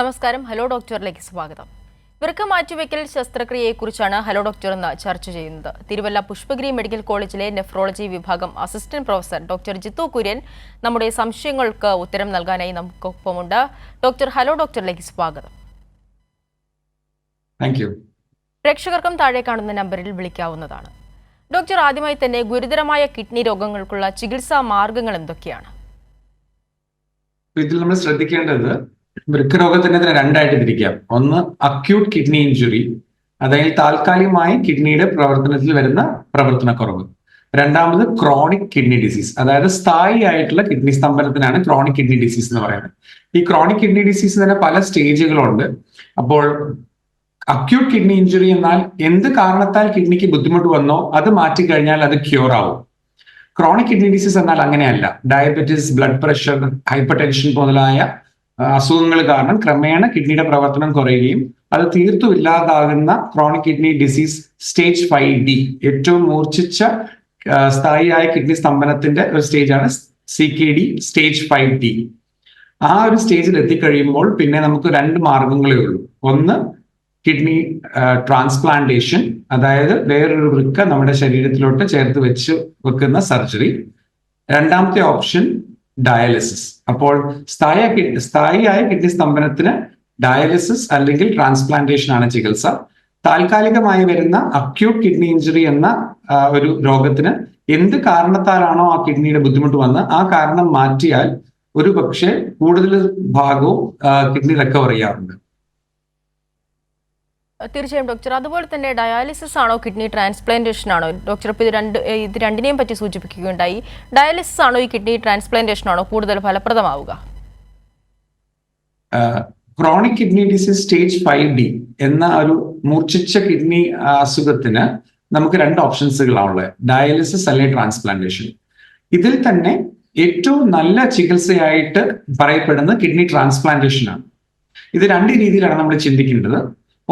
നമസ്കാരം. ഹലോ ഡോക്ടറിലേക്ക് സ്വാഗതം. വൃക്ക മാറ്റിവെക്കൽ ശസ്ത്രക്രിയയെക്കുറിച്ചാണ് ഹലോ ഡോക്ടർ എന്ന് ചർച്ച ചെയ്യുന്നത്. തിരുവല്ല പുഷ്പഗിരി മെഡിക്കൽ കോളേജിലെ നെഫ്രോളജി വിഭാഗം assistant professor doctor Jithu Kurian നമ്മുടെ സംശയങ്ങൾക്ക് ഉത്തരം നൽകാനായി നമുക്കൊപ്പമുണ്ട്. ഡോക്ടർ ഹലോ ഡോക്ടറിലേക്ക് സ്വാഗതം. താങ്ക് യു പ്രേക്ഷകർക്കും താഴെ കാണുന്ന നമ്പറിൽ വിളിക്കാവുന്നതാണ്. ഡോക്ടർ ആദ്യമായി തന്നെ ഗുരുതരമായ കിഡ്നി രോഗങ്ങൾക്കുള്ള ചികിത്സാ മാർഗങ്ങൾ എന്തൊക്കെയാണ്? ഇതിൽ നമ്മൾ ശ്രദ്ധിക്കേണ്ടത് വൃക്കരോഗത്തിന് തന്നെ രണ്ടായിട്ട് തിരിക്കാം ഒന്ന് അക്യൂട്ട് കിഡ്നി ഇഞ്ചുറി അതായത് താൽക്കാലികമായി കിഡ്നിയുടെ പ്രവർത്തനത്തിൽ വരുന്ന പ്രവർത്തനക്കുറവ്. രണ്ടാമത് ക്രോണിക് കിഡ്നി ഡിസീസ് അതായത് സ്ഥായി ആയിട്ടുള്ള കിഡ്നി സ്തംഭനത്തിനാണ് ക്രോണിക് കിഡ്നി ഡിസീസ് എന്ന് പറയുന്നത്. ഈ ക്രോണിക് കിഡ്നി ഡിസീസ് തന്നെ പല സ്റ്റേജുകളുണ്ട്. അപ്പോൾ അക്യൂട്ട് കിഡ്നി ഇഞ്ചുറി എന്നാൽ എന്ത് കാരണത്താൽ കിഡ്നിക്ക് ബുദ്ധിമുട്ട് വന്നോ അത് മാറ്റി കഴിഞ്ഞാൽ അത് ക്യൂർ ആവും. ക്രോണിക് കിഡ്നി ഡിസീസ് എന്നാൽ അങ്ങനെയല്ല. Diabetes blood pressure hypertension മുതലായ അസുഖങ്ങൾ കാരണം ക്രമേണ കിഡ്നിയുടെ പ്രവർത്തനം കുറയുകയും അത് തീർത്തും ഇല്ലാതാകുന്ന chronic kidney disease stage five D ഏറ്റവും മൂർച്ഛിച്ച സ്ഥായിയായ കിഡ്നി സ്തംഭനത്തിന്റെ ഒരു സ്റ്റേജാണ് C K D stage five D ആ ഒരു സ്റ്റേജിൽ എത്തിക്കഴിയുമ്പോൾ പിന്നെ നമുക്ക് രണ്ട് മാർഗങ്ങളേ ഉള്ളൂ. ഒന്ന് കിഡ്നി ട്രാൻസ്പ്ലാന്റേഷൻ അതായത് വേറൊരു വൃക്ക നമ്മുടെ ശരീരത്തിലോട്ട് ചേർത്ത് വെച്ച് വെക്കുന്ന സർജറി രണ്ടാമത്തെ ഓപ്ഷൻ ഡയാലിസിസ്. അപ്പോൾ സ്ഥായി സ്ഥായിയായ കിഡ്നി സ്തംഭനത്തിന് ഡയാലിസിസ് അല്ലെങ്കിൽ ട്രാൻസ്പ്ലാന്റേഷൻ ആണ് ചികിത്സ. താൽക്കാലികമായി വരുന്ന അക്യൂട്ട് കിഡ്നി ഇഞ്ചുറി എന്ന ഒരു രോഗത്തിന് എന്ത് കാരണത്താലാണോ ആ കിഡ്നിയുടെ ബുദ്ധിമുട്ട് വന്ന് ആ കാരണം മാറ്റിയാൽ ഒരു പക്ഷേ കൂടുതൽ ഭാഗവും കിഡ്നി റിക്കവർ ചെയ്യാറുണ്ട്. തീർച്ചയായും ഡോക്ടർ. അതുപോലെ തന്നെ ഡയാലിസിസ് ആണോ കിഡ്നി ട്രാൻസ്പ്ലാന്റേഷൻ ആണോ? ഡോക്ടർ ഇപ്പോൾ ഇത് രണ്ട് ഇത് രണ്ടിനെയും പറ്റി സൂചിപ്പിക്കുകയുണ്ടായി. ഡയാലിസിസ് ആണോ ഈ കിഡ്നി ട്രാൻസ്പ്ലാന്റേഷൻ ആണോ കൂടുതൽ ഫലപ്രദമാവുക? Chronic kidney disease stage five D എന്ന ഒരു മൂർച്ഛിച്ച കിഡ്നി അസുഖത്തിന് നമുക്ക് രണ്ട് ഓപ്ഷൻസുകളാണുള്ളത് ഡയാലിസിസ് അല്ലെങ്കിൽ ട്രാൻസ്പ്ലാന്റേഷൻ. ഇതിൽ തന്നെ ഏറ്റവും നല്ല ചികിത്സയായിട്ട് പറയപ്പെടുന്നത് കിഡ്നി ട്രാൻസ്പ്ലാന്റേഷൻ ആണ്. ഇത് രണ്ട് രീതിയിലാണ് നമ്മൾ ചിന്തിക്കേണ്ടത്.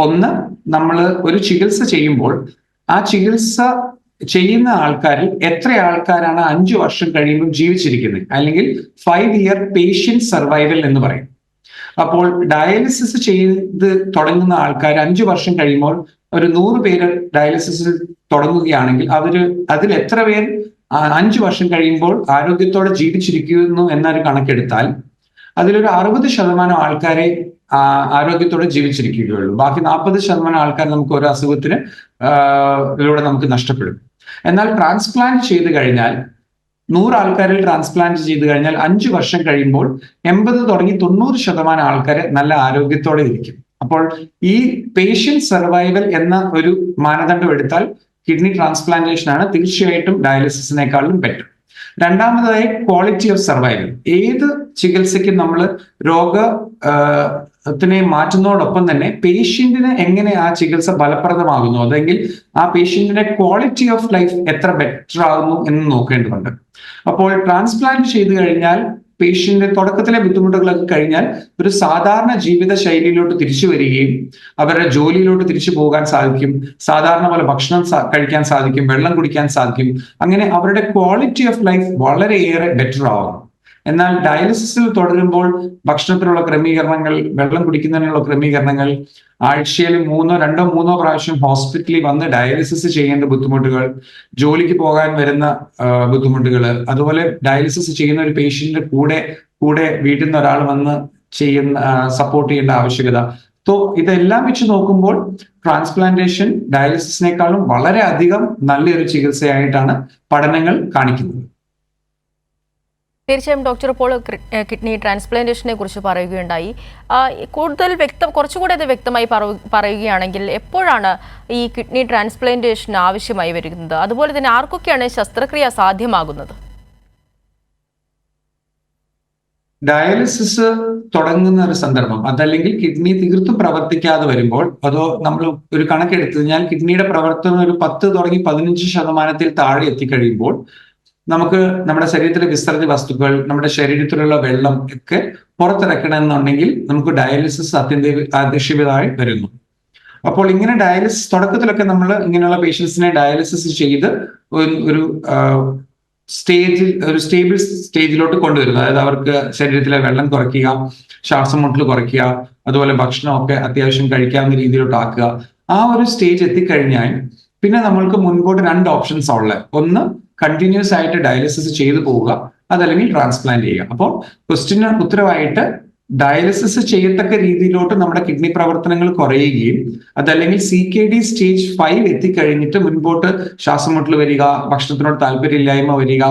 ഒന്ന് നമ്മൾ ഒരു ചികിത്സ ചെയ്യുമ്പോൾ ആ ചികിത്സ ചെയ്യുന്ന ആൾക്കാരിൽ എത്ര ആൾക്കാരാണ് അഞ്ചു വർഷം കഴിയുമ്പോൾ ജീവിച്ചിരിക്കുന്നത്? അല്ലെങ്കിൽ ഫൈവ് ഇയർ പേഷ്യൻ സർവൈവൽ എന്ന് പറയും. അപ്പോൾ ഡയാലിസിസ് ചെയ്ത് തുടങ്ങുന്ന ആൾക്കാർ അഞ്ചു വർഷം കഴിയുമ്പോൾ ഒരു നൂറ് പേര് ഡയാലിസിസ് തുടങ്ങുകയാണെങ്കിൽ അവർ അതിൽ എത്ര പേർ അഞ്ചു വർഷം കഴിയുമ്പോൾ ആരോഗ്യത്തോടെ ജീവിച്ചിരിക്കുന്നു എന്നൊരു കണക്കെടുത്താൽ അതിലൊരു അറുപത് ശതമാനം ആൾക്കാരെ ആരോഗ്യത്തോടെ ജീവിച്ചിരിക്കുകയുള്ളൂ. ബാക്കി നാൽപ്പത് ശതമാനം ആൾക്കാർ നമുക്ക് ഒരു അസുഖത്തിന് ഇതിലൂടെ നമുക്ക് നഷ്ടപ്പെടും. എന്നാൽ ട്രാൻസ്പ്ലാന്റ് ചെയ്ത് കഴിഞ്ഞാൽ നൂറ് ആൾക്കാരിൽ ട്രാൻസ്പ്ലാന്റ് ചെയ്ത് കഴിഞ്ഞാൽ അഞ്ച് വർഷം കഴിയുമ്പോൾ എൺപത് തുടങ്ങി തൊണ്ണൂറ് ശതമാനം ആൾക്കാരെ നല്ല ആരോഗ്യത്തോടെ ഇരിക്കും. അപ്പോൾ ഈ പേഷ്യൻ സർവൈവൽ എന്ന ഒരു മാനദണ്ഡം എടുത്താൽ കിഡ്നി ട്രാൻസ്പ്ലാന്റേഷൻ ആണ് തീർച്ചയായിട്ടും ഡയാലിസിസിനേക്കാളും ബെറ്റർ രണ്ടാമതായി ക്വാളിറ്റി ഓഫ് സർവൈവൽ ഏത് ചികിത്സയ്ക്കും നമ്മൾ രോഗ ത്തിനെ മാറ്റുന്നതോടൊപ്പം തന്നെ പേഷ്യന്റിന് എങ്ങനെ ആ ചികിത്സ ഫലപ്രദമാകുന്നു? അതെങ്കിൽ ആ പേഷ്യന്റിന്റെ ക്വാളിറ്റി ഓഫ് ലൈഫ് എത്ര ബെറ്റർ ആകുന്നു എന്ന് നോക്കേണ്ടതുണ്ട്. അപ്പോൾ ട്രാൻസ്പ്ലാന്റ് ചെയ്തു കഴിഞ്ഞാൽ പേഷ്യന്റ് തുടക്കത്തിലെ ബുദ്ധിമുട്ടുകളൊക്കെ കഴിഞ്ഞാൽ ഒരു സാധാരണ ജീവിത ശൈലിയിലോട്ട് തിരിച്ചു വരികയും അവരുടെ ജോലിയിലോട്ട് തിരിച്ചു പോകാൻ സാധിക്കും. സാധാരണ പോലെ ഭക്ഷണം കഴിക്കാൻ സാധിക്കും വെള്ളം കുടിക്കാൻ സാധിക്കും. അങ്ങനെ അവരുടെ ക്വാളിറ്റി ഓഫ് ലൈഫ് വളരെയേറെ ബെറ്റർ ആവും എന്നാൽ ഡയാലിസിസിൽ തുടരുമ്പോൾ ഭക്ഷണത്തിനുള്ള ക്രമീകരണങ്ങൾ വെള്ളം കുടിക്കുന്നതിനുള്ള ക്രമീകരണങ്ങൾ ആഴ്ചയിൽ മൂന്നോ രണ്ടോ മൂന്നോ പ്രാവശ്യം ഹോസ്പിറ്റലിൽ വന്ന് ഡയാലിസിസ് ചെയ്യേണ്ട ബുദ്ധിമുട്ടുകൾ ജോലിക്ക് പോകാൻ വരുന്ന ബുദ്ധിമുട്ടുകൾ അതുപോലെ ഡയാലിസിസ് ചെയ്യുന്ന ഒരു പേഷ്യന്റിന്റെ കൂടെ കൂടെ വീട്ടിൽ നിന്ന് ഒരാൾ വന്ന് ചെയ്യുന്ന സപ്പോർട്ട് ചെയ്യേണ്ട ആവശ്യകത. സോ ഇതെല്ലാം വെച്ച് നോക്കുമ്പോൾ ട്രാൻസ്പ്ലാന്റേഷൻ ഡയാലിസിസിനേക്കാളും വളരെ അധികം നല്ലൊരു ചികിത്സയായിട്ടാണ് പഠനങ്ങൾ കാണിക്കുന്നത്. തീർച്ചയായും ഡോക്ടർ ഇപ്പോൾ കിഡ്നി ട്രാൻസ്പ്ലാന്റേഷനെ കുറിച്ച് പറയുകയുണ്ടായി. കൂടുതൽ വ്യക്തം കുറച്ചുകൂടി അത് വ്യക്തമായി പറു- പറയുകയാണെങ്കിൽ എപ്പോഴാണ് ഈ കിഡ്നി ട്രാൻസ്പ്ലാന്റേഷൻ ആവശ്യമായി വരുന്നത്? അതുപോലെ തന്നെ ആർക്കൊക്കെയാണ് ശസ്ത്രക്രിയ സാധ്യമാകുന്നത്? ഡയാലിസിസ് തുടങ്ങുന്ന ഒരു സന്ദർഭം അതല്ലെങ്കിൽ കിഡ്നി തീർത്തും പ്രവർത്തിക്കാതെ വരുമ്പോൾ അതോ നമ്മൾ ഒരു കണക്കെടുത്തു കഴിഞ്ഞാൽ കിഡ്നിയുടെ പ്രവർത്തനം ഒരു പത്ത് തുടങ്ങി പതിനഞ്ച് ശതമാനത്തിൽ താഴെ എത്തിക്കഴിയുമ്പോൾ നമുക്ക് നമ്മുടെ ശരീരത്തിലെ വിസർജ്യ വസ്തുക്കൾ നമ്മുടെ ശരീരത്തിലുള്ള വെള്ളം ഒക്കെ പുറത്തിറക്കണമെന്നുണ്ടെങ്കിൽ നമുക്ക് ഡയാലിസിസ് അത്യന്ത ആവശ്യകതയായി വരുന്നു. അപ്പോൾ ഇങ്ങനെ ഡയാലിസിസ് തുടക്കത്തിലൊക്കെ നമ്മൾ ഇങ്ങനെയുള്ള പേഷ്യൻസിനെ ഡയാലിസിസ് ചെയ്ത് ഒരു സ്റ്റേജിൽ ഒരു സ്റ്റേബിൾ സ്റ്റേജിലോട്ട് കൊണ്ടുവരുന്നത് അതായത് അവർക്ക് ശരീരത്തിലെ വെള്ളം കുറയ്ക്കുക ശ്വാസം മുട്ടൽ കുറയ്ക്കുക അതുപോലെ ഭക്ഷണമൊക്കെ അത്യാവശ്യം കഴിക്കാവുന്ന രീതിയിലോട്ട് ആക്കുക. ആ ഒരു സ്റ്റേജ് എത്തിക്കഴിഞ്ഞാൽ പിന്നെ നമ്മൾക്ക് മുൻപോട്ട് രണ്ട് ഓപ്ഷൻസ് ഉള്ളത്. ഒന്ന് കണ്ടിന്യൂസ് ആയിട്ട് ഡയാലിസിസ് ചെയ്തു പോവുക അതല്ലെങ്കിൽ ട്രാൻസ്പ്ലാന്റ് ചെയ്യുക. അപ്പോൾ ക്വസ്റ്റിന് ഉത്തരവായിട്ട് ഡയാലിസിസ് ചെയ്യത്തക്ക രീതിയിലോട്ട് നമ്മുടെ കിഡ്നി പ്രവർത്തനങ്ങൾ കുറയുകയും അതല്ലെങ്കിൽ C K D stage five എത്തിക്കഴിഞ്ഞിട്ട് മുൻപോട്ട് ശ്വാസം മുട്ടൽ വരിക ഭക്ഷണത്തിനോട് താല്പര്യമില്ലായ്മ വരിക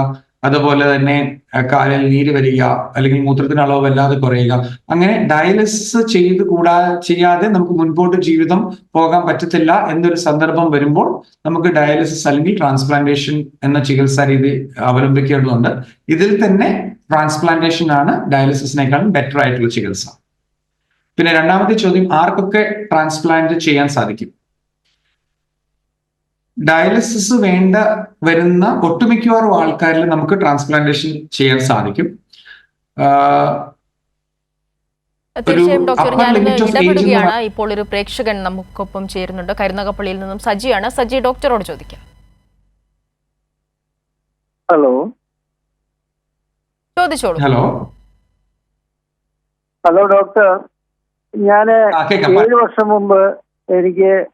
അതുപോലെ തന്നെ കാലിൽ നീര് വരിക അല്ലെങ്കിൽ മൂത്രത്തിന് അളവ് വല്ലാതെ കുറയുക. അങ്ങനെ ഡയാലിസിസ് ചെയ്ത് കൂടാ ചെയ്യാതെ നമുക്ക് മുൻപോട്ട് ജീവിതം പോകാൻ പറ്റത്തില്ല എന്നൊരു സന്ദർഭം വരുമ്പോൾ നമുക്ക് ഡയാലിസിസ് അല്ലെങ്കിൽ ട്രാൻസ്പ്ലാന്റേഷൻ എന്ന ചികിത്സാ രീതി അവലംബിക്കേണ്ടതുണ്ട്. ഇതിൽ തന്നെ ട്രാൻസ്പ്ലാന്റേഷൻ ആണ് ഡയാലിസിസിനേക്കാളും ബെറ്റർ ആയിട്ടുള്ള ചികിത്സ. പിന്നെ രണ്ടാമത്തെ ചോദ്യം ആർക്കൊക്കെ ട്രാൻസ്പ്ലാന്റ് ചെയ്യാൻ സാധിക്കും? ഡയാലിസിസ് വേണ്ട വരുന്ന ഒട്ടുമിക്കവാറും ആൾക്കാരിൽ നമുക്ക് ട്രാൻസ്പ്ലാന്റേഷൻ ചെയ്യാൻ സാധിക്കും. ാണ് തീർച്ചയായും ഡോക്ടർ ഞാനൊന്ന് ഇടപെടുകയാണ്. ഇപ്പോൾ ഒരു പ്രേക്ഷകൻ നമുക്കൊപ്പം ചേരുന്നുണ്ട്. കരുനാഗപ്പള്ളിയിൽ നിന്നും സജിയാണ്. സജി ഡോക്ടറോട് ചോദിക്കാം. ഹലോ. ചോദിച്ചോളൂ. ഹലോ. Hello doctor. ഞാൻ ഏഴ് വർഷം മുമ്പ് എനിക്ക്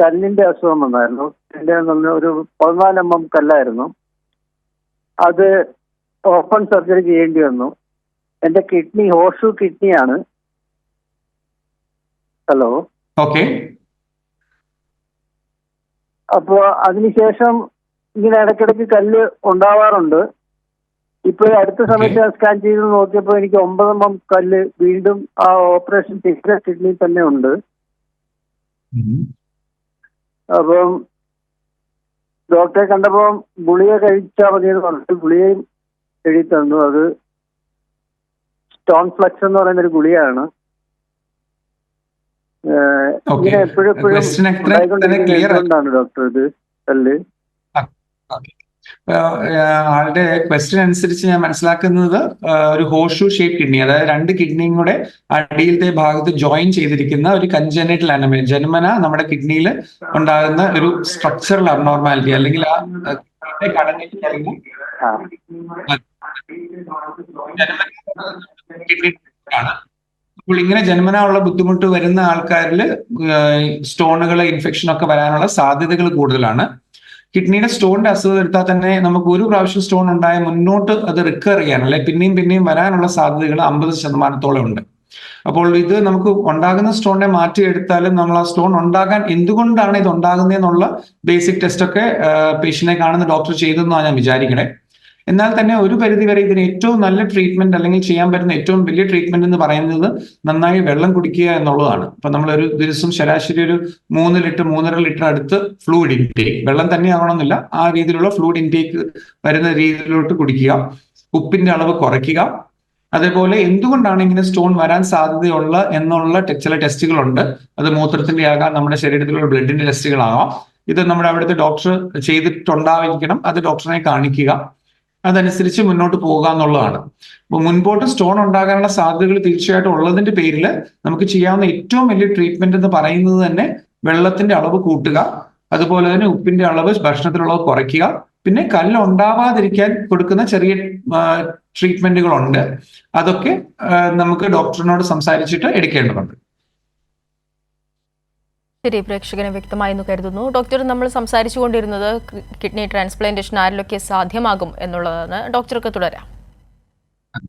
കല്ലിന്റെ അസുഖം വന്നായിരുന്നു. എന്റെ ഒരു പതിനാല് എം എം കല്ലായിരുന്നു. അത് ഓപ്പൺ സർജറി ചെയ്യേണ്ടി വന്നു. എന്റെ കിഡ്നി ഹോഷു കിഡ്നിയാണ്. ഹലോ? ഓക്കെ. അപ്പോ അതിനുശേഷം ഇങ്ങനെ ഇടയ്ക്കിടയ്ക്ക് കല്ല് ഉണ്ടാവാറുണ്ട്. ഇപ്പൊ അടുത്ത സമയത്ത് സ്കാൻ ചെയ്ത് നോക്കിയപ്പോൾ എനിക്ക് ഒമ്പതെണ്ണം കല്ല് വീണ്ടും ആ ഓപ്പറേഷൻ ചെയ്ത കിഡ്നി തന്നെ ഉണ്ട്. അപ്പം ഡോക്ടറെ കണ്ടപ്പോൾ ഗുളിക കഴിച്ചാൽ മതി എന്ന് പറഞ്ഞു ഗുളികയും എഴുതി തന്നു. അത് സ്റ്റോൺ ഫ്ലക്സ് എന്ന് പറയുന്ന ഒരു ഗുളിയാണ്. ഇങ്ങനെ എപ്പോഴും എപ്പോഴും ഡോക്ടർ ഇത്? കല്ല്? ആളുടെ ക്വസ്റ്റ്യൻ അനുസരിച്ച് ഞാൻ മനസ്സിലാക്കുന്നത് ഒരു ഹോഷു ഷേപ്പ് കിഡ്നി അതായത് രണ്ട് കിഡ്നിയും കൂടെ അടിയിലത്തെ ഭാഗത്ത് ജോയിൻ ചെയ്തിരിക്കുന്ന ഒരു കഞ്ചനേറ്റൽ അനമ ജന്മന നമ്മുടെ കിഡ്നിയിൽ ഉണ്ടാകുന്ന ഒരു സ്ട്രക്ചറൽ അബ്നോർമാലിറ്റി അല്ലെങ്കിൽ ആ കടന്നിട്ട് കിഡ്നി ആണ് അപ്പോൾ ഇങ്ങനെ ജന്മനാ ഉള്ള ബുദ്ധിമുട്ട് വരുന്ന ആൾക്കാരിൽ സ്റ്റോണുകൾ ഇൻഫെക്ഷൻ ഒക്കെ വരാനുള്ള സാധ്യതകൾ കൂടുതലാണ്. കിഡ്നിയുടെ സ്റ്റോണിന്റെ അസുഖം എടുത്താൽ തന്നെ നമുക്ക് ഒരു പ്രാവശ്യം സ്റ്റോൺ ഉണ്ടായ മുന്നോട്ട് അത് റിക്കവർ ചെയ്യാൻ അല്ലെ പിന്നെയും പിന്നെയും വരാനുള്ള സാധ്യതകൾ അമ്പത് ശതമാനത്തോളം ഉണ്ട്. അപ്പോൾ ഇത് നമുക്ക് ഉണ്ടാകുന്ന സ്റ്റോണിനെ മാറ്റി മാറ്റിയെടുത്താലും നമ്മൾ ആ സ്റ്റോൺ ഉണ്ടാകാൻ എന്തുകൊണ്ടാണ് ഇത് ഉണ്ടാകുന്നതെന്നുള്ള ബേസിക് ടെസ്റ്റ് ഒക്കെ പേഷ്യന്റിനെ കാണുന്ന ഡോക്ടർ ചെയ്തെന്നാണ് ഞാൻ വിചാരിക്കണേ. എന്നാൽ തന്നെ ഒരു പരിധിവരെ ഇതിന് ഏറ്റവും നല്ല ട്രീറ്റ്മെന്റ് അല്ലെങ്കിൽ ചെയ്യാൻ പറ്റുന്ന ഏറ്റവും വലിയ ട്രീറ്റ്മെന്റ് എന്ന് പറയുന്നത് നന്നായി വെള്ളം കുടിക്കുക എന്നുള്ളതാണ്. ഇപ്പൊ നമ്മൾ ഒരു ദിവസം ശരാശരി ഒരു മൂന്ന് ലിറ്റർ മൂന്നര ലിറ്റർ അടുത്ത് ഫ്ലൂയിഡ് ഇൻടേക്ക് വെള്ളം തന്നെ ആവണമെന്നില്ല. ആ രീതിയിലുള്ള ഫ്ലൂയിഡ് ഇൻടേക്ക് വരുന്ന രീതിയിലോട്ട് കുടിക്കുക. ഉപ്പിന്റെ അളവ് കുറയ്ക്കുക. അതേപോലെ എന്തുകൊണ്ടാണ് ഇങ്ങനെ സ്റ്റോൺ വരാൻ സാധ്യതയുള്ള എന്നുള്ള ചില ടെസ്റ്റുകളുണ്ട് അത് മൂത്രത്തിന്റെ ആകാം നമ്മുടെ ശരീരത്തിലുള്ള ബ്ലഡിന്റെ ടെസ്റ്റുകളാകാം ഇത് നമ്മുടെ അവിടുത്തെ ഡോക്ടർ ചെയ്തിട്ടുണ്ടായിരിക്കണം. അത് ഡോക്ടറിനെ കാണിക്കുക. അതനുസരിച്ച് മുന്നോട്ട് പോകുക എന്നുള്ളതാണ്. അപ്പൊ മുൻപോട്ട് സ്റ്റോൺ ഉണ്ടാകാനുള്ള സാധ്യതകൾ തീർച്ചയായിട്ടും ഉള്ളതിന്റെ പേരിൽ നമുക്ക് ചെയ്യാവുന്ന ഏറ്റവും വലിയ ട്രീറ്റ്മെന്റ് എന്ന് പറയുന്നത് തന്നെ വെള്ളത്തിന്റെ അളവ് കൂട്ടുക അതുപോലെ തന്നെ ഉപ്പിന്റെ അളവ് ഭക്ഷണത്തിലുള്ളത് കുറയ്ക്കുക പിന്നെ കല്ല് ഉണ്ടാവാതിരിക്കാൻ കൊടുക്കുന്ന ചെറിയ ട്രീറ്റ്മെന്റുകളുണ്ട് അതൊക്കെ നമുക്ക് ഡോക്ടറിനോട് സംസാരിച്ചിട്ട് എടുക്കേണ്ടതുണ്ട്. ശരി പ്രേക്ഷകന് വ്യക്തമായെന്ന് കരുതുന്നു. ഡോക്ടർ നമ്മൾ സംസാരിച്ചു കൊണ്ടിരുന്നത് കിഡ്നി ട്രാൻസ്പ്ലാന്റേഷൻ ആരിലൊക്കെ സാധ്യമാകും എന്നുള്ളതാണ്. ഡോക്ടർക്ക് തുടരാം.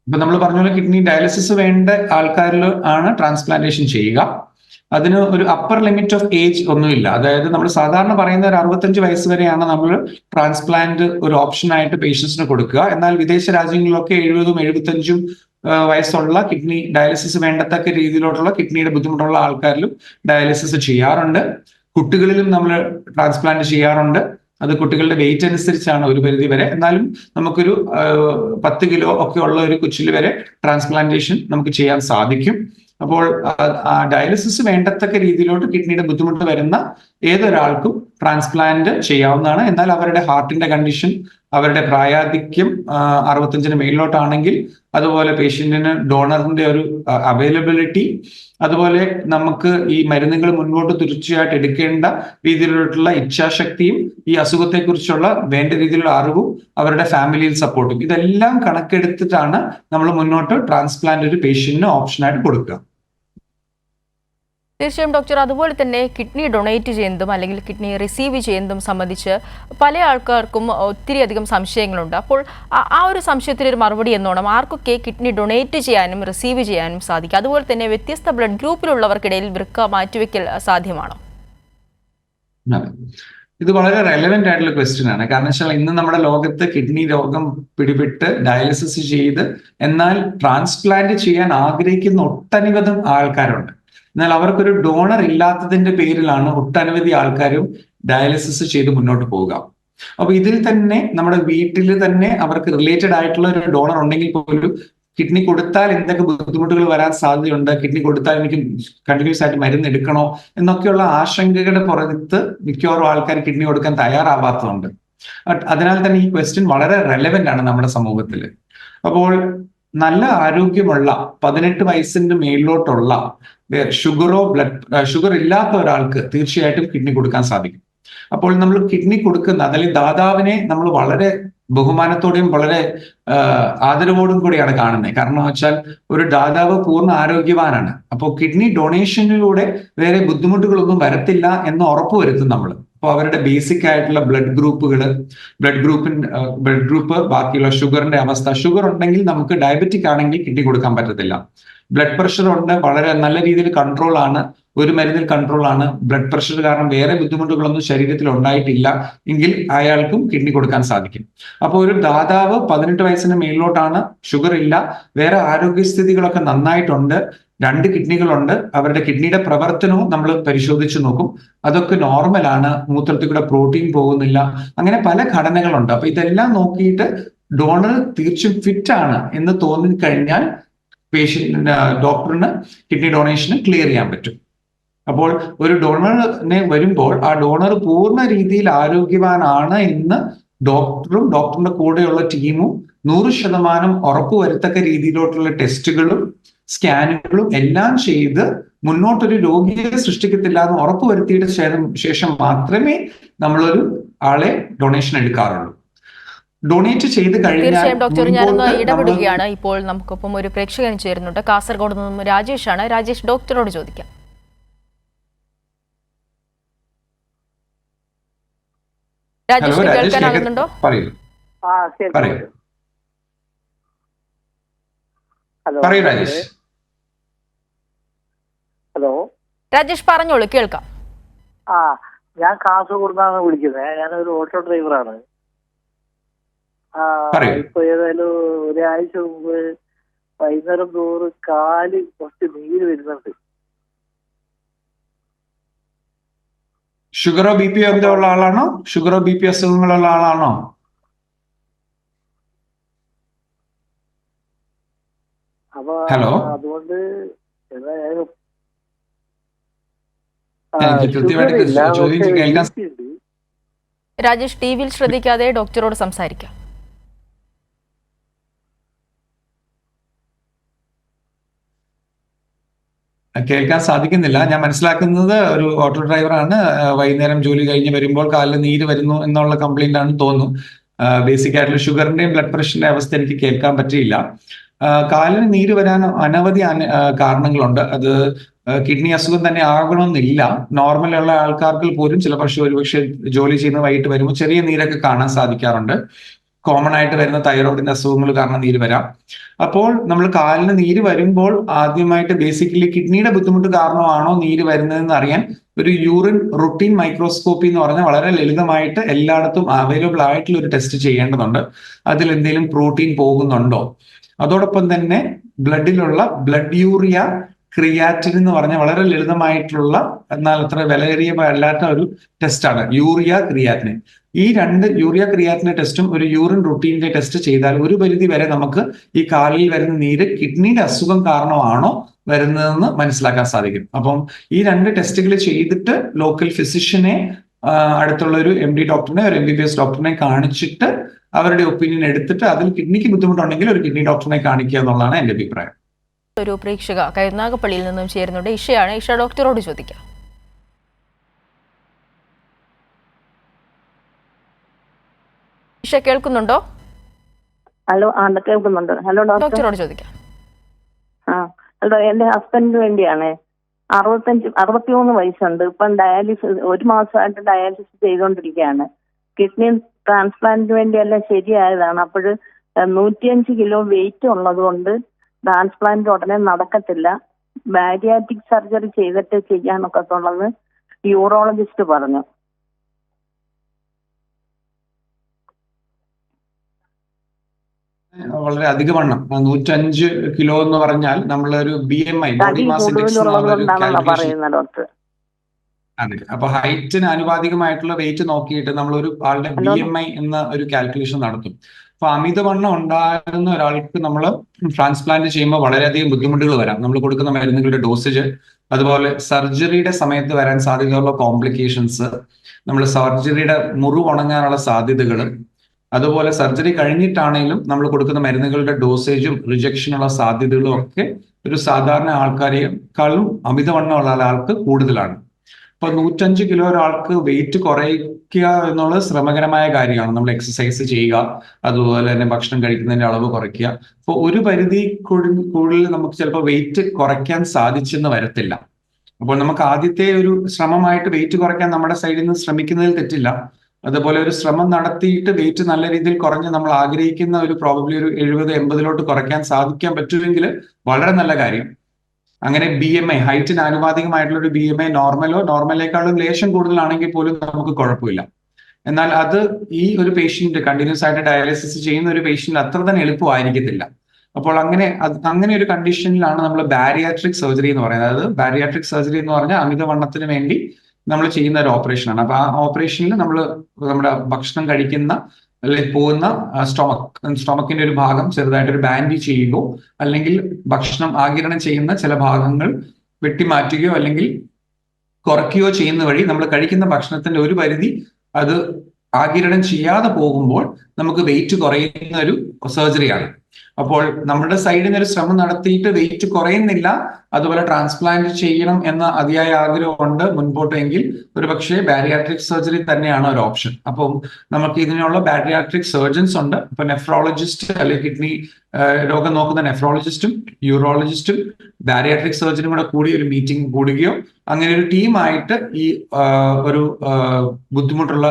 ഇപ്പൊ നമ്മൾ പറഞ്ഞ പോലെ കിഡ്നി ഡയാലിസിസ് വേണ്ട ആൾക്കാരിൽ ആണ് ട്രാൻസ്പ്ലാന്റേഷൻ ചെയ്യുക. അതിന് ഒരു അപ്പർ ലിമിറ്റ് ഓഫ് ഏജ് ഒന്നുമില്ല. അതായത് നമ്മൾ സാധാരണ പറയുന്ന ഒരു അറുപത്തഞ്ച് വയസ്സ് വരെയാണ് നമ്മൾ ട്രാൻസ്പ്ലാന്റ് ഒരു ഓപ്ഷനായിട്ട് പേഷ്യൻസിന് കൊടുക്കുക. എന്നാൽ വിദേശ രാജ്യങ്ങളിലൊക്കെ എഴുപതും എഴുപത്തഞ്ചും വയസ്സുള്ള കിഡ്നി ഡയാലിസിസ് വേണ്ടത്തക്ക രീതിയിലോട്ടുള്ള കിഡ്നിയുടെ ബുദ്ധിമുട്ടുള്ള ആൾക്കാരിലും ഡയാലിസിസ് ചെയ്യാറുണ്ട്. കുട്ടികളിലും നമ്മൾ ട്രാൻസ്പ്ലാന്റ് ചെയ്യാറുണ്ട്. അത് കുട്ടികളുടെ വെയിറ്റ് അനുസരിച്ചാണ് ഒരു പരിധി വരെ. എന്നാലും നമുക്കൊരു പത്ത് കിലോ ഒക്കെ ഉള്ള ഒരു കൊച്ചിൽ വരെ ട്രാൻസ്പ്ലാന്റേഷൻ നമുക്ക് ചെയ്യാൻ സാധിക്കും. അപ്പോൾ ഡയാലിസിസ് വേണ്ടത്തക്ക രീതിയിലോട്ട് കിഡ്നിയുടെ ബുദ്ധിമുട്ട് വരുന്ന ഏതൊരാൾക്കും ട്രാൻസ്പ്ലാന്റ് ചെയ്യാവുന്നതാണ്. എന്നാൽ അവരുടെ ഹാർട്ടിന്റെ കണ്ടീഷൻ അവരുടെ പ്രായാധിക്യം അറുപത്തഞ്ചിന് മേളിലോട്ടാണെങ്കിൽ അതുപോലെ പേഷ്യന്റിന് ഡോണറിന്റെ ഒരു അവൈലബിലിറ്റി അതുപോലെ നമുക്ക് ഈ മരുന്നുകൾ മുന്നോട്ട് തീർച്ചയായിട്ടും എടുക്കേണ്ട രീതിയിലുള്ള ഇച്ഛാശക്തിയും ഈ അസുഖത്തെക്കുറിച്ചുള്ള വേണ്ട രീതിയിലുള്ള അറിവും അവരുടെ ഫാമിലിയിൽ സപ്പോർട്ടും ഇതെല്ലാം കണക്കെടുത്തിട്ടാണ് നമ്മൾ മുന്നോട്ട് ട്രാൻസ്പ്ലാന്റ് ഒരു പേഷ്യന്റിന് ഓപ്ഷനായിട്ട് കൊടുക്കുക. തീർച്ചയായും ഡോക്ടർ അതുപോലെ തന്നെ കിഡ്നി ഡൊണേറ്റ് ചെയ്യുന്നതും അല്ലെങ്കിൽ കിഡ്നി റിസീവ് ചെയ്യുന്നതും സംബന്ധിച്ച് പല ആൾക്കാർക്കും ഒത്തിരി അധികം സംശയങ്ങളുണ്ട്. അപ്പോൾ ആ- ഒരു സംശയത്തിന് ഒരു മറുപടി എന്നോണം. ആർക്കൊക്കെ കിഡ്നി ഡൊണേറ്റ് ചെയ്യാനും റിസീവ് ചെയ്യാനും സാധിക്കും? അതുപോലെ തന്നെ വ്യത്യസ്ത ബ്ലഡ് ഗ്രൂപ്പിലുള്ളവർക്കിടയിൽ വൃക്ക മാറ്റിവെക്കൽ സാധ്യമാണോ? ഇത് വളരെ റെലവെന്റ് ആയിട്ടുള്ള ക്വസ്റ്റ്യൻ ആണ്. കാരണം വെച്ചാൽ ഇന്ന് നമ്മുടെ ലോകത്ത് കിഡ്നി രോഗം പിടിപെട്ട് ഡയാലിസിസ് ചെയ്ത് എന്നാൽ ട്രാൻസ്പ്ലാന്റ് ചെയ്യാൻ ആഗ്രഹിക്കുന്ന ഒട്ടനവധം ആൾക്കാരുണ്ട്. എന്നാൽ അവർക്കൊരു ഡോണർ ഇല്ലാത്തതിന്റെ പേരിലാണ് ഒട്ടനവധി ആൾക്കാരും ഡയാലിസിസ് ചെയ്ത് മുന്നോട്ട് പോവുക. അപ്പൊ ഇതിൽ തന്നെ നമ്മുടെ വീട്ടിൽ തന്നെ അവർക്ക് റിലേറ്റഡ് ആയിട്ടുള്ള ഒരു ഡോണർ ഉണ്ടെങ്കിൽ പോലും കിഡ്നി കൊടുത്താൽ എന്തൊക്കെ ബുദ്ധിമുട്ടുകൾ വരാൻ സാധ്യതയുണ്ട്? കിഡ്നി കൊടുത്താൽ എനിക്ക് കണ്ടിന്യൂസ് ആയിട്ട് മരുന്ന് എടുക്കണോ? എന്നൊക്കെയുള്ള ആശങ്കകളുടെ പുറത്ത് മിക്കവാറും ആൾക്കാർ കിഡ്നി കൊടുക്കാൻ തയ്യാറാവാത്തതുണ്ട്. അതിനാൽ തന്നെ ഈ ക്വസ്റ്റ്യൻ വളരെ റെലവെന്റ് ആണ് നമ്മുടെ സമൂഹത്തിൽ അപ്പോൾ നല്ല ആരോഗ്യമുള്ള പതിനെട്ട് വയസ്സിന്റെ മേളിലോട്ടുള്ള ഷുഗറോ ബ്ലഡ് ഷുഗർ ഇല്ലാത്ത ഒരാൾക്ക് തീർച്ചയായിട്ടും കിഡ്നി കൊടുക്കാൻ സാധിക്കും. അപ്പോൾ നമ്മൾ കിഡ്നി കൊടുക്കുന്ന അല്ലെങ്കിൽ ദാതാവിനെ നമ്മൾ വളരെ ബഹുമാനത്തോടെയും വളരെ ആദരവോടും കൂടിയാണ് കാണുന്നത്. കാരണം വെച്ചാൽ ഒരു ദാതാവ് പൂർണ ആരോഗ്യവാനാണ്. അപ്പോൾ കിഡ്നി ഡൊണേഷനിലൂടെ വേറെ ബുദ്ധിമുട്ടുകളൊന്നും വരത്തില്ല എന്ന് ഉറപ്പുവരുത്തും നമ്മൾ. അപ്പോൾ അവരുടെ ബേസിക് ആയിട്ടുള്ള ബ്ലഡ് ഗ്രൂപ്പുകൾ ബ്ലഡ് ഗ്രൂപ്പിൻ ബ്ലഡ് ഗ്രൂപ്പ് ബാക്കിയുള്ള ഷുഗറിന്റെ അവസ്ഥ. ഷുഗർ ഉണ്ടെങ്കിൽ നമുക്ക് ഡയബറ്റിക് ആണെങ്കിൽ കിഡ്നി കൊടുക്കാൻ പറ്റത്തില്ല. ബ്ലഡ് പ്രഷർ ഉണ്ട് വളരെ നല്ല രീതിയിൽ കൺട്രോൾ ആണ്. ഒരു മരുന്നിൽ കൺട്രോൾ ആണ്. ബ്ലഡ് പ്രഷർ കാരണം വേറെ ബുദ്ധിമുട്ടുകളൊന്നും ശരീരത്തിൽ ഉണ്ടായിട്ടില്ല. എങ്കിൽ അയാൾക്കും കിഡ്നി കൊടുക്കാൻ സാധിക്കും. അപ്പോൾ ഒരു ദാതാവ് പതിനെട്ട് വയസ്സിന് മേളിലോട്ടാണ് ഷുഗർ ഇല്ല. വേറെ ആരോഗ്യസ്ഥിതികളൊക്കെ നന്നായിട്ടുണ്ട്. രണ്ട് കിഡ്നികളുണ്ട്. അവരുടെ കിഡ്നിയുടെ പ്രവർത്തനവും നമ്മൾ പരിശോധിച്ചു നോക്കും. അതൊക്കെ നോർമലാണ് മൂത്രത്തിൽ കൂടെ പ്രോട്ടീൻ പോകുന്നില്ല. അങ്ങനെ പല ഘടനകളുണ്ട്. അപ്പൊ ഇതെല്ലാം നോക്കിയിട്ട് ഡോണർ തീർച്ചയായും ഫിറ്റ് ആണ് എന്ന് തോന്നി കഴിഞ്ഞാൽ പേഷ്യന്റ് ഡോക്ടറിന് കിഡ്നി ഡൊണേഷന് ക്ലിയർ ചെയ്യാൻ പറ്റും. അപ്പോൾ ഒരു ഡോണറിനെ വരുമ്പോൾ ആ ഡോണർ പൂർണ രീതിയിൽ ആരോഗ്യവാനാണ് എന്ന് ഡോക്ടറും ഡോക്ടറിന്റെ കൂടെയുള്ള ടീമും നൂറ് ശതമാനം ഉറപ്പുവരുത്തക്ക രീതിയിലോട്ടുള്ള ടെസ്റ്റുകളും സ്കാനുകളും എല്ലാം ചെയ്ത് മുന്നോട്ടൊരു രോഗിയെ സൃഷ്ടിക്കത്തില്ല എന്ന് ഉറപ്പുവരുത്തിയിട്ട് ശേഷം ശേഷം മാത്രമേ നമ്മളൊരു ആളെ ഡൊണേഷൻ എടുക്കാറുള്ളൂ. ഡൊണേറ്റ് ചെയ്ത് കഴിഞ്ഞാൽ തീർച്ചയായും ഡോക്ടർ ഞാനൊന്ന് ഇടപെടുകയാണ്. ഇപ്പോൾ നമുക്കൊപ്പം ഒരു പ്രേക്ഷകൻ ചേരുന്നുണ്ട്. കാസർഗോഡ് നിന്നും ആണ് രാജേഷ് ഡോക്ടറോട് ചോദിക്കാം. രാജേഷ് കേൾക്കാനാകുന്നുണ്ടോ? ശരി പറയൂ ആ കേൾക്കാം പറയൂ ഹലോ പറയൂ രാജേഷ്. ഹലോ. രാജേഷ് പറഞ്ഞോളൂ കേൾക്കാം. ആ ഞാൻ കാസർഗോഡ് നിന്നാണ് വിളിക്കുന്നത് ഞാനൊരു ഓട്ടോ ഡ്രൈവറാണ്. ഇപ്പൊ ഏതായാലും ഒരാഴ്ച മുമ്പ് വൈകുന്നേരം തോറും കാൽ കുറച്ച് നീര് വരുന്നുണ്ട്. ഷുഗറോ ബി പി ഒക്കെ ഉള്ള ആളാണോ? ഷുഗറോ ബി പി അസുഖങ്ങളുള്ള ആളാണോ? അപ്പൊ. അതുകൊണ്ട് ഏതായാലും. രാജേഷ് ടി വിയിൽ ശ്രദ്ധിക്കാതെ ഡോക്ടറോട് സംസാരിക്കാം. കേൾക്കാൻ സാധിക്കുന്നില്ല. ഞാൻ മനസ്സിലാക്കുന്നത് ഒരു ഓട്ടോ ഡ്രൈവറാണ്. വൈകുന്നേരം ജോലി കഴിഞ്ഞ് വരുമ്പോൾ കാലിൽ നീര് വരുന്നു എന്നുള്ള കംപ്ലൈന്റ് ആണെന്ന് തോന്നുന്നു. ബേസിക് ആയിട്ടുള്ള ഷുഗറിന്റെയും ബ്ലഡ് പ്രഷറിന്റെ അവസ്ഥ എനിക്ക് കേൾക്കാൻ പറ്റിയില്ല. കാലിന് നീര് വരാൻ അനവധി അന- കാരണങ്ങളുണ്ട്. അത് കിഡ്നി അസുഖം തന്നെ ആകണമെന്നില്ല. നോർമൽ ഉള്ള ആൾക്കാർക്ക് പോലും ചില പക്ഷേ ഒരുപക്ഷെ ജോലി ചെയ്യുന്ന വൈകിട്ട് വരുമ്പോൾ ചെറിയ നീരൊക്കെ കാണാൻ സാധിക്കാറുണ്ട്. കോമൺ ആയിട്ട് വരുന്ന തൈറോയിഡിന്റെ അസുഖങ്ങൾ കാരണം നീര് വരാം. അപ്പോൾ നമ്മൾ കാലിന് നീര് വരുമ്പോൾ ആദ്യമായിട്ട് ബേസിക്കലി കിഡ്നിയുടെ ബുദ്ധിമുട്ട് കാരണമാണോ നീര് വരുന്നതെന്ന് അറിയാൻ ഒരു യൂറിൻ റുട്ടീൻ മൈക്രോസ്കോപ്പി എന്ന് പറഞ്ഞാൽ വളരെ ലളിതമായിട്ട് എല്ലായിടത്തും അവൈലബിൾ ആയിട്ടുള്ള ഒരു ടെസ്റ്റ് ചെയ്യേണ്ടതുണ്ട്. അതിൽ എന്തെങ്കിലും പ്രോട്ടീൻ പോകുന്നുണ്ടോ? അതോടൊപ്പം തന്നെ ബ്ലഡിലുള്ള ബ്ലഡ് യൂറിയ ക്രിയാറ്റിൻ എന്ന് പറഞ്ഞ വളരെ ലളിതമായിട്ടുള്ള എന്നാൽ അത്ര വിലയേറിയ അല്ലാത്ത ഒരു ടെസ്റ്റാണ് യൂറിയ ക്രിയാറ്റിൻ. ഈ രണ്ട് യൂറിയ ക്രിയാറ്റിൻ ടെസ്റ്റും ഒരു യൂറിൻ റുട്ടീനിന്റെ ടെസ്റ്റ് ചെയ്താൽ ഒരു പരിധി വരെ നമുക്ക് ഈ കാലിൽ വരുന്ന നീര് കിഡ്നിയുടെ അസുഖം കാരണമാണോ വരുന്നതെന്ന് മനസ്സിലാക്കാൻ സാധിക്കും. അപ്പം ഈ രണ്ട് ടെസ്റ്റുകൾ ചെയ്തിട്ട് ലോക്കൽ ഫിസിഷ്യനെ അടുത്തുള്ള ഒരു എം ഡി ഡോക്ടറിനെ ഒരു എം ബി ബി എസ് ഡോക്ടറിനെ കാണിച്ചിട്ട് അവരുടെ ഒപ്പീനിയൻ എടുത്തിട്ട് അതിൽ കിഡ്നിക്ക് ബുദ്ധിമുട്ടുണ്ടെങ്കിൽ ഒരു കിഡ്നി ഡോക്ടറിനെ കാണിക്കുക എന്നുള്ളതാണ് എന്റെ അഭിപ്രായം. ഒരു പ്രേക്ഷക കരുനാഗപ്പള്ളിയിൽ നിന്നും ചേരുന്നുണ്ട്. ഇഷയാണ് ഇഷ ഡോക്ടറോട് ചോദിക്കാം. ഇഷ കേൾക്കുന്നുണ്ടോ? ഹലോ ആ കേൾക്കുന്നുണ്ട്? Hello doctor. ഡോക്ടറോട് ചോദിക്കാം. ആ ഹലോ എന്റെ ഹസ്ബൻഡിന് വേണ്ടിയാണ്. അറുപത്തഞ്ച് അറുപത്തിമൂന്ന് വയസ്സുണ്ട്. ഇപ്പം ഡയാലിസിസ് ഒരു മാസമായിട്ട് ഡയാലിസിസ് ചെയ്തുകൊണ്ടിരിക്കുകയാണ്. കിഡ്നി ട്രാൻസ്പ്ലാന്റിന് വേണ്ടിയെല്ലാം ശരിയായതാണ്. അപ്പോൾ നൂറ്റിയഞ്ച് കിലോ വെയിറ്റ് ഉള്ളത് കൊണ്ട് ട്രാൻസ്പ്ലാന്റ് ഉടനെ നടക്കത്തില്ല. ബാരിയാറ്റിക് സർജറി ചെയ്തിട്ട് ചെയ്യാനൊക്കെ ഉള്ളത് യൂറോളജിസ്റ്റ് പറഞ്ഞു. വളരെ അധികമാണ് നൂറ്റഞ്ച് കിലോ എന്ന് പറഞ്ഞാൽ നമ്മളൊരു B M I body mass index പറയുന്നത് ഡോക്ടർ. അതെ. അപ്പൊ ഹൈറ്റിന് അനുപാതികമായിട്ടുള്ള വെയിറ്റ് നോക്കിയിട്ട് നമ്മൾ ഒരു ആളുടെ ബി. എം ഐ എന്ന ഒരു കാൽക്കുലേഷൻ നടത്തും. അപ്പൊ അമിതവണ്ണം ഉണ്ടാകുന്ന ഒരാൾക്ക് നമ്മൾ ട്രാൻസ്പ്ലാന്റ് ചെയ്യുമ്പോൾ വളരെയധികം ബുദ്ധിമുട്ടുകൾ വരാം. നമ്മൾ കൊടുക്കുന്ന മരുന്നുകളുടെ ഡോസേജ് അതുപോലെ സർജറിയുടെ സമയത്ത് വരാൻ സാധ്യതയുള്ള കോംപ്ലിക്കേഷൻസ് നമ്മൾ സർജറിയുടെ മുറി ഉണങ്ങാനുള്ള സാധ്യതകൾ അതുപോലെ സർജറി കഴിഞ്ഞിട്ടാണെങ്കിലും നമ്മൾ കൊടുക്കുന്ന മരുന്നുകളുടെ ഡോസേജും റിജക്ഷനുള്ള സാധ്യതകളും ഒക്കെ ഒരു സാധാരണ ആൾക്കാരെക്കാളും അമിതവണ്ണമുള്ള ആൾക്ക് കൂടുതലാണ്. ഇപ്പൊ നൂറ്റഞ്ച് കിലോ ഒരാൾക്ക് വെയിറ്റ് കുറയ്ക്കുക എന്നുള്ളത് ശ്രമകരമായ കാര്യമാണ്. നമ്മൾ എക്സസൈസ് ചെയ്യുക അതുപോലെ തന്നെ ഭക്ഷണം കഴിക്കുന്നതിന്റെ അളവ് കുറയ്ക്കുക. അപ്പോൾ ഒരു പരിധി കൂടു- കൂടുതൽ നമുക്ക് ചിലപ്പോൾ വെയിറ്റ് കുറയ്ക്കാൻ സാധിച്ചെന്ന് വരത്തില്ല. അപ്പോൾ നമുക്ക് ആദ്യത്തെ ഒരു ശ്രമമായിട്ട് വെയിറ്റ് കുറയ്ക്കാൻ നമ്മുടെ സൈഡിൽ നിന്ന് ശ്രമിക്കുന്നതിൽ തെറ്റില്ല. അതുപോലെ ഒരു ശ്രമം നടത്തിയിട്ട് വെയിറ്റ് നല്ല രീതിയിൽ കുറഞ്ഞ് നമ്മൾ ആഗ്രഹിക്കുന്ന ഒരു പ്രോബബ്ലി ഒരു എഴുപത് എൺപതിലോട്ട് കുറയ്ക്കാൻ സാധിക്കാൻ പറ്റുമെങ്കിൽ വളരെ നല്ല കാര്യം. അങ്ങനെ ബി എം ഐ ഹൈറ്റിന് ആനുപാതികമായിട്ടുള്ള ഒരു ബി എം ഐ നോർമലോ നോർമലേക്കാളും ലേശം കൂടുതലാണെങ്കിൽ പോലും നമുക്ക് കുഴപ്പമില്ല. എന്നാൽ അത് ഈ ഒരു പേഷ്യന്റ് കണ്ടിന്യൂസ് ആയിട്ട് ഡയാലിസിസ് ചെയ്യുന്ന ഒരു പേഷ്യന്റ് അത്ര തന്നെ എളുപ്പമായിരിക്കത്തില്ല. അപ്പോൾ അങ്ങനെ അങ്ങനെ ഒരു കണ്ടീഷനിലാണ് നമ്മൾ ബാരിയാട്രിക് സർജറി എന്ന് പറയുന്നത്. അതായത് ബാരിയാട്രിക് സർജറി എന്ന് പറഞ്ഞാൽ അമിതവണ്ണത്തിന് വേണ്ടി നമ്മൾ ചെയ്യുന്ന ഒരു ഓപ്പറേഷനാണ് അപ്പൊ ആ ഓപ്പറേഷനിൽ നമ്മൾ നമ്മുടെ ഭക്ഷണം കഴിക്കുന്ന പോകുന്ന സ്റ്റൊമക് സ്റ്റൊമക്കിന്റെ ഒരു ഭാഗം ചെറുതായിട്ട് ഒരു ബാൻഡ് ചെയ്യുകയോ അല്ലെങ്കിൽ ഭക്ഷണം ആകിരണം ചെയ്യുന്ന ചില ഭാഗങ്ങൾ വെട്ടിമാറ്റുകയോ അല്ലെങ്കിൽ കുറയ്ക്കുകയോ ചെയ്യുന്ന വഴി നമ്മൾ കഴിക്കുന്ന ഭക്ഷണത്തിന്റെ ഒരു പരിധി അത് ആകിരണം ചെയ്യാതെ പോകുമ്പോൾ നമുക്ക് വെയിറ്റ് കുറയുന്ന ഒരു സർജറിയാണ് അപ്പോൾ നമ്മുടെ സൈഡിൽ നിന്ന് ഒരു ശ്രമം നടത്തിയിട്ട് വെയിറ്റ് കുറയുന്നില്ല അതുപോലെ ട്രാൻസ്പ്ലാന്റ് ചെയ്യണം എന്ന അതിയായ ആഗ്രഹമുണ്ട് മുൻപോട്ടെങ്കിൽ. ഒരു പക്ഷേ ബാരിയാട്രിക് സർജറി തന്നെയാണ് ഒരു ഓപ്ഷൻ അപ്പം നമുക്ക് ഇതിനുള്ള ബാരിയാട്രിക് സർജൻസ് ഉണ്ട്. ഇപ്പൊ നെഫ്രോളജിസ്റ്റ് അല്ലെങ്കിൽ കിഡ്നി രോഗം നോക്കുന്ന നെഫ്രോളജിസ്റ്റും യൂറോളജിസ്റ്റും ബാരിയാട്രിക് സർജനും കൂടെ കൂടി ഒരു മീറ്റിംഗ് കൂടുകയോ അങ്ങനെ ഒരു ടീമായിട്ട് ഈ ഒരു ബുദ്ധിമുട്ടുള്ള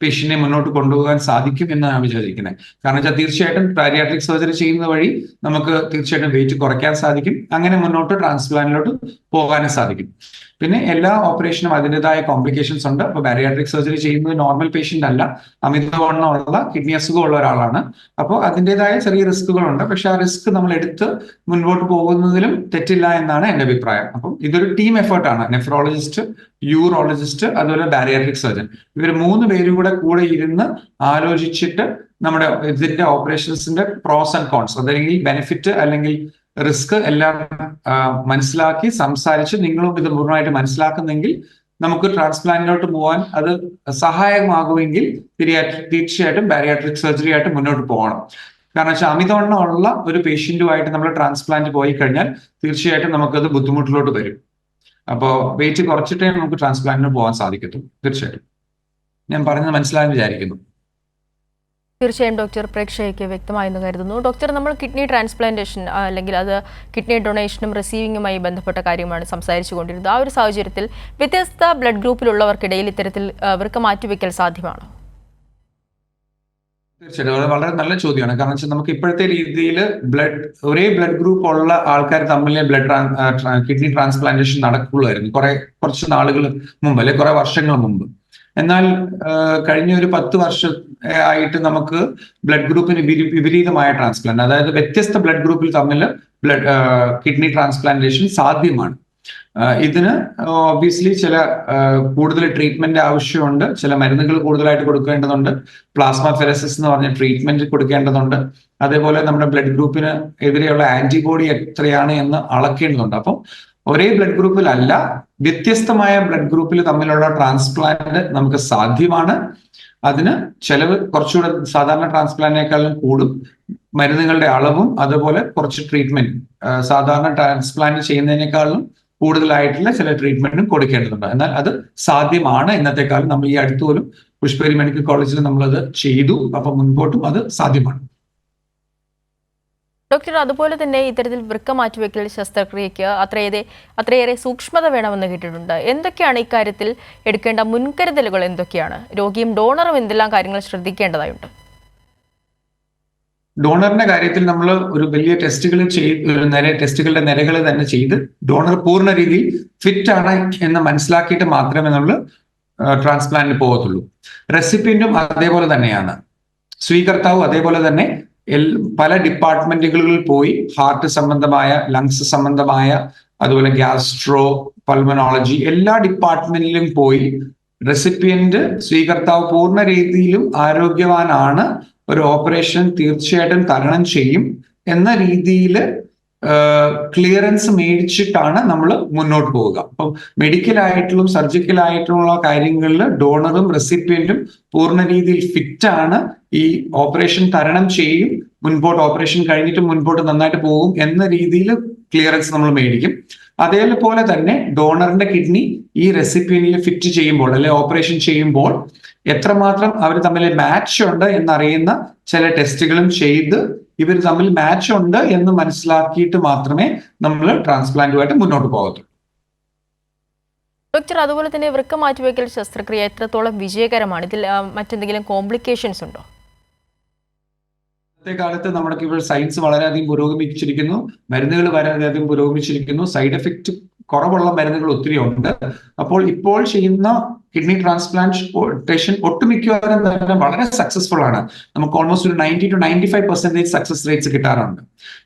പേഷ്യന്റിനെ മുന്നോട്ട് കൊണ്ടുപോകാൻ സാധിക്കും എന്നാണ് വിചാരിക്കുന്നത്. കാരണം വെച്ചാൽ തീർച്ചയായിട്ടും ബാരിയാട്രിക് സർജറി ചെയ്യുന്ന വഴി നമുക്ക് തീർച്ചയായിട്ടും വെയിറ്റ് കുറയ്ക്കാൻ സാധിക്കും. അങ്ങനെ മുന്നോട്ട് ട്രാൻസ്പ്ലാന്റിലോട്ട് പോകാനും സാധിക്കും. പിന്നെ എല്ലാ ഓപ്പറേഷനും അതിന്റെതായ കോംപ്ലിക്കേഷൻസ് ഉണ്ട്. അപ്പൊ ബാരിയാട്രിക് സർജറി ചെയ്യുന്നത് നോർമൽ പേഷ്യന്റ് അല്ല. അമിതവണ്ണമുള്ള കിഡ്നി അസുഖമുള്ള ഒരാളാണ്. അപ്പോൾ അതിന്റെതായ ചെറിയ റിസ്കുകളുണ്ട് പക്ഷെ ആ റിസ്ക് നമ്മൾ എടുത്ത് മുൻപോട്ട് പോകുന്നതിലും തെറ്റില്ല എന്നാണ് എന്റെ അഭിപ്രായം. അപ്പം ഇതൊരു ടീം എഫേർട്ടാണ് നെഫ്രോളജിസ്റ്റ് യൂറോളജിസ്റ്റ് അതുപോലെ ബാരിയാട്രിക് സർജൻ ഇവർ മൂന്ന് പേരും കൂടെ കൂടെ ഇരുന്ന് ആലോചിച്ചിട്ട് നമ്മുടെ ഇതിന്റെ ഓപ്പറേഷൻസിന്റെ പ്രോസ് ആൻഡ് കോൺസ് അതല്ലെങ്കിൽ ബെനിഫിറ്റ് അല്ലെങ്കിൽ റിസ്ക് എല്ലാം മനസ്സിലാക്കി സംസാരിച്ച് നിങ്ങളും ഇത് പൂർണമായിട്ട് മനസ്സിലാക്കുന്നെങ്കിൽ നമുക്ക് ട്രാൻസ്പ്ലാന്റിലോട്ട് പോകാൻ അത് സഹായകമാകുമെങ്കിൽ തിരിയാ- തീർച്ചയായിട്ടും ബാരിയാട്രിക് സർജറി ആയിട്ട് മുന്നോട്ട് പോകണം. കാരണം വെച്ചാൽ അമിതവണ്ണമുള്ള ഒരു പേഷ്യന്റുമായിട്ട് നമ്മൾ ട്രാൻസ്പ്ലാന്റ് പോയി കഴിഞ്ഞാൽ തീർച്ചയായിട്ടും നമുക്കത് ബുദ്ധിമുട്ടിലോട്ട് വരും. അപ്പോൾ വെയിറ്റ് കുറച്ചിട്ടേ നമുക്ക് ട്രാൻസ്പ്ലാന്റിന് പോകാൻ സാധിക്കത്തുള്ളൂ. തീർച്ചയായിട്ടും. ഞാൻ പറഞ്ഞത് മനസ്സിലായെന്ന് വിചാരിക്കുന്നു. തീർച്ചയായും ഡോക്ടർ പ്രേക്ഷകയ്ക്ക് വ്യക്തമായെന്ന് കരുതുന്നു. ഡോക്ടർ നമ്മൾ കിഡ്നി ട്രാൻസ്പ്ലാന്റേഷൻ അല്ലെങ്കിൽ അത് കിഡ്നി ഡൊണേഷനും റിസീവിങ്ങുമായി ബന്ധപ്പെട്ട കാര്യമാണ് സംസാരിച്ചു കൊണ്ടിരുന്നത്. ആ ഒരു സാഹചര്യത്തിൽ വ്യത്യസ്ത ബ്ലഡ് ഗ്രൂപ്പിലുള്ളവർക്കിടയിൽ ഇത്തരത്തിൽ അവർക്ക് വൃക്ക മാറ്റിവെക്കൽ സാധ്യമാണോ? തീർച്ചയായിട്ടും അത് വളരെ നല്ല ചോദ്യമാണ്. കാരണം വെച്ചാൽ നമുക്ക് ഇപ്പോഴത്തെ രീതിയിൽ ബ്ലഡ് ഒരേ ബ്ലഡ് ഗ്രൂപ്പ് ഉള്ള ആൾക്കാർ തമ്മിൽ ബ്ലഡ് കിഡ്നി ട്രാൻസ്പ്ലാന്റേഷൻ നടക്കുകയായിരുന്നു കുറെ കുറച്ച് നാളുകൾ മുമ്പ് അല്ലെ കുറെ വർഷങ്ങൾ മുമ്പ്. എന്നാൽ കഴിഞ്ഞ ഒരു പത്ത് വർഷം ആയിട്ട് നമുക്ക് ബ്ലഡ് ഗ്രൂപ്പിന് വിപരീ- വിപരീതമായ ട്രാൻസ്പ്ലാന്റ് അതായത് വ്യത്യസ്ത ബ്ലഡ് ഗ്രൂപ്പിൽ തമ്മിൽ ബ്ലഡ് കിഡ്നി ട്രാൻസ്പ്ലാന്റേഷൻ സാധ്യമാണ്. ഇതിന് ഓബിയസ്ലി ചില കൂടുതൽ ട്രീറ്റ്മെന്റ് ആവശ്യമുണ്ട്. ചില മരുന്നുകൾ കൂടുതലായിട്ട് കൊടുക്കേണ്ടതുണ്ട്. പ്ലാസ്മ ഫെറസിസ് എന്ന് പറഞ്ഞ ട്രീറ്റ്മെന്റ് കൊടുക്കേണ്ടതുണ്ട്. അതേപോലെ നമ്മുടെ ബ്ലഡ് ഗ്രൂപ്പിന് എതിരെയുള്ള ആന്റിബോഡി എത്രയാണ് എന്ന് അളക്കേണ്ടതുണ്ട്. അപ്പം ഒരേ ബ്ലഡ് ഗ്രൂപ്പിലല്ല വ്യത്യസ്തമായ ബ്ലഡ് ഗ്രൂപ്പിൽ തമ്മിലുള്ള ട്രാൻസ്പ്ലാന്റ് നമുക്ക് സാധ്യമാണ്. അതിന് ചെലവ് കുറച്ചുകൂടെ സാധാരണ ട്രാൻസ്പ്ലാന്റിനേക്കാളും കൂടും. മരുന്നുകളുടെ അളവും അതുപോലെ കുറച്ച് ട്രീറ്റ്മെന്റ് സാധാരണ ട്രാൻസ്പ്ലാന്റ് ചെയ്യുന്നതിനേക്കാളും കൂടുതലായിട്ടുള്ള ചില ട്രീറ്റ്മെന്റും കൊടുക്കേണ്ടതുണ്ട്. എന്നാൽ അത് സാധ്യമാണ്. ഇന്നത്തെ കാലം നമ്മൾ ഈ അടുത്ത് പോലും പുഷ്പഗിരി മെഡിക്കൽ കോളേജിൽ നമ്മളത് ചെയ്തു. അപ്പൊ മുൻപോട്ടും അത് സാധ്യമാണ്. ഡോക്ടർ അതുപോലെ തന്നെ ഇത്തരത്തിൽ വൃക്ക മാറ്റിവെക്കൽ ശസ്ത്രക്രിയയ്ക്ക് അത്രയേറെ അത്രയേറെ സൂക്ഷ്മത വേണമെന്ന് കേട്ടിട്ടുണ്ട്. എന്തൊക്കെയാണ് ഇക്കാര്യത്തിൽ എടുക്കേണ്ട മുൻകരുതലുകൾ? എന്തൊക്കെയാണ്? രോഗിയും ഡോണറും എന്തെല്ലാം കാര്യങ്ങൾ ശ്രദ്ധിക്കേണ്ടതായുണ്ട്? ഡോണറിന്റെ കാര്യത്തിൽ നമ്മൾ ഒരു വലിയ ടെസ്റ്റുകൾ ചെയ്ത് ടെസ്റ്റുകളുടെ നിരകൾ തന്നെ ചെയ്ത് ഡോണർ പൂർണ രീതിയിൽ ഫിറ്റ് ആണ് എന്ന് മനസ്സിലാക്കിയിട്ട് മാത്രമേ നമ്മൾ ട്രാൻസ്പ്ലാന്റിന് പോകത്തുള്ളൂ. റെസിപ്പിന്റും അതേപോലെ തന്നെയാണ്. സ്വീകർത്താവും അതേപോലെ തന്നെ പല ഡിപ്പാർട്ട്മെന്റുകളിൽ പോയി ഹാർട്ട് സംബന്ധമായ ലങ്സ് സംബന്ധമായ അതുപോലെ ഗ്യാസ്ട്രോ പൾമനോളജി എല്ലാ ഡിപ്പാർട്ട്മെന്റിലും പോയി റെസിപ്പിയന്റ് സ്വീകർത്താവ് പൂർണ രീതിയിലും ആരോഗ്യവാനാണ്. ഒരു ഓപ്പറേഷൻ തീർച്ചയായിട്ടും തരണം ചെയ്യും. എന്ന രീതിയിൽ ക്ലിയറൻസ് മേടിച്ചിട്ടാണ് നമ്മൾ മുന്നോട്ട് പോവുക. അപ്പം മെഡിക്കൽ ആയിട്ടുള്ള സർജിക്കൽ ആയിട്ടുള്ള കാര്യങ്ങളിൽ ഡോണറും റെസിപ്പിയന്റും പൂർണ രീതിയിൽ ഫിറ്റ് ആണ് ഈ ഓപ്പറേഷൻ തരണം ചെയ്യും. മുൻപോട്ട് ഓപ്പറേഷൻ കഴിഞ്ഞിട്ട് മുൻപോട്ട് നന്നായിട്ട് പോകും എന്ന രീതിയിൽ ക്ലിയറൻസ് നമ്മൾ മേടിക്കും. അതേപോലെ തന്നെ ഡോണറിന്റെ കിഡ്നി ഈ റെസിപ്പിയനിൽ ഫിറ്റ് ചെയ്യുമ്പോൾ അല്ലെ ഓപ്പറേഷൻ ചെയ്യുമ്പോൾ എത്രമാത്രം അവർ തമ്മിൽ മാച്ച് ഉണ്ട് എന്നറിയുന്ന ചില ടെസ്റ്റുകളും ചെയ്ത് ഇവർ തമ്മിൽ മാച്ച് ഉണ്ട് എന്ന് മനസ്സിലാക്കിയിട്ട് മാത്രമേ നമ്മൾ ട്രാൻസ്പ്ലാന്റുമായിട്ട് മുന്നോട്ട് പോകത്തുള്ളൂ. ഡോക്ടർ അതുപോലെ തന്നെ വൃക്ക മാറ്റിവെക്കൽ ശസ്ത്രക്രിയ എത്രത്തോളം വിജയകരമാണ്? ഇതിൽ മറ്റെന്തെങ്കിലും കോംപ്ലിക്കേഷൻസ് ഉണ്ടോ? ഇന്നത്തെ കാലത്ത് നമ്മുടെ ഇപ്പോൾ സയൻസ് വളരെയധികം പുരോഗമിച്ചിരിക്കുന്നു. മരുന്നുകൾ വളരെയധികം പുരോഗമിച്ചിരിക്കുന്നു. സൈഡ് എഫക്റ്റ് കുറവുള്ള മരുന്നുകൾ ഒത്തിരി ഉണ്ട്. അപ്പോൾ ഇപ്പോൾ ചെയ്യുന്ന കിഡ്നി ട്രാൻസ്പ്ലാന്റേഷൻ ഒട്ടുമിക്കവാറും തന്നെ വളരെ സക്സസ്ഫുൾ ആണ്. നമുക്ക് ഓൾമോസ്റ്റ് ഒരു ninety two ninety five percentage success rates കിട്ടാറുണ്ട്.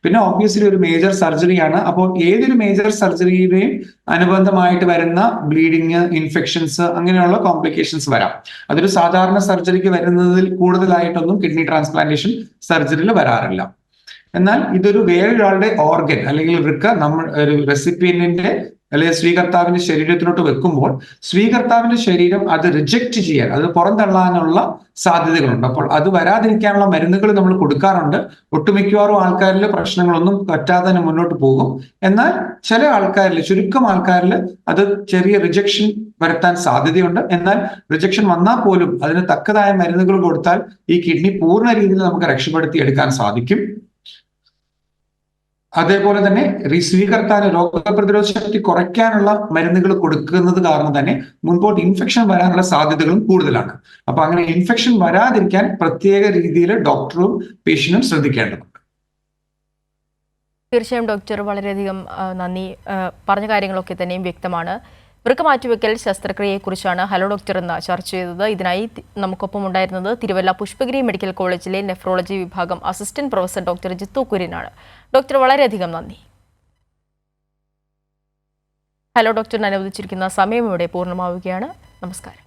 പിന്നെ ഓബ്വിയസ്ലി ഒരു മേജർ സർജറിയാണ് അപ്പോൾ ഏതൊരു മേജർ സർജറിയുടെയും അനുബന്ധമായിട്ട് വരുന്ന ബ്ലീഡിങ് ഇൻഫെക്ഷൻസ് അങ്ങനെയുള്ള കോംപ്ലിക്കേഷൻസ് വരാം. അതൊരു സാധാരണ സർജറിക്ക് വരുന്നതിൽ കൂടുതലായിട്ടൊന്നും കിഡ്നി ട്രാൻസ്പ്ലാന്റേഷൻ സർജറിയിൽ വരാറില്ല. എന്നാൽ ഇതൊരു വേറൊരാളുടെ ഓർഗൻ അല്ലെങ്കിൽ വൃക്ക നമ്മൾ ഒരു റെസിപ്പിയന്റിന്റെ അല്ലെങ്കിൽ സ്വീകർത്താവിന്റെ ശരീരത്തിലോട്ട് വെക്കുമ്പോൾ സ്വീകർത്താവിന്റെ ശരീരം അത് റിജക്റ്റ് ചെയ്യാൻ അത് പുറന്തള്ളാനുള്ള സാധ്യതകളുണ്ട്. അപ്പോൾ അത് വരാതിരിക്കാനുള്ള മരുന്നുകൾ നമ്മൾ കൊടുക്കാറുണ്ട്. ഒട്ടുമിക്കവാറും ആൾക്കാരിൽ പ്രശ്നങ്ങളൊന്നും പറ്റാതെ തന്നെ മുന്നോട്ട് പോകും. എന്നാൽ ചില ആൾക്കാരിൽ ചുരുക്കം ആൾക്കാരിൽ അത് ചെറിയ റിജക്ഷൻ വരുത്താൻ സാധ്യതയുണ്ട്. എന്നാൽ റിജക്ഷൻ വന്നാൽ പോലും അതിന് തക്കതായ മരുന്നുകൾ കൊടുത്താൽ ഈ കിഡ്നി പൂർണ രീതിയിൽ നമുക്ക് രക്ഷപ്പെടുത്തി എടുക്കാൻ സാധിക്കും. അതേപോലെ തന്നെ സ്വീകർത്താന് രോഗപ്രതിരോധ ശക്തി കുറയ്ക്കാനുള്ള മരുന്നുകൾ കൊടുക്കുന്നത് കാരണം തന്നെ മുൻപോട്ട് ഇൻഫെക്ഷൻ വരാനുള്ള സാധ്യതകളും കൂടുതലാണ്. അപ്പൊ അങ്ങനെ ഇൻഫെക്ഷൻ വരാതിരിക്കാൻ പ്രത്യേക രീതിയിൽ ഡോക്ടറും പേഷ്യന്റും ശ്രദ്ധിക്കേണ്ടതുണ്ട്. തീർച്ചയായും ഡോക്ടർ വളരെയധികം നന്ദി പറഞ്ഞ കാര്യങ്ങളൊക്കെ തന്നെയും വ്യക്തമാണ്. വൃക്ക മാറ്റിവെക്കൽ ശസ്ത്രക്രിയയെക്കുറിച്ചാണ് ഹലോ ഡോക്ടർ എന്ന് ചർച്ച ചെയ്തത്. ഇതിനായി നമുക്കൊപ്പം ഉണ്ടായിരുന്നത് തിരുവല്ല പുഷ്പഗിരി മെഡിക്കൽ കോളേജിലെ നെഫ്രോളജി വിഭാഗം അസിസ്റ്റന്റ് പ്രൊഫസർ ഡോക്ടർ ജിത്തു കുര്യനാണ്. ഡോക്ടർ വളരെയധികം നന്ദി. ഹലോ ഡോക്ടറിന് അനുവദിച്ചിരിക്കുന്ന സമയം ഇവിടെ പൂർണമാവുകയാണ്. നമസ്കാരം.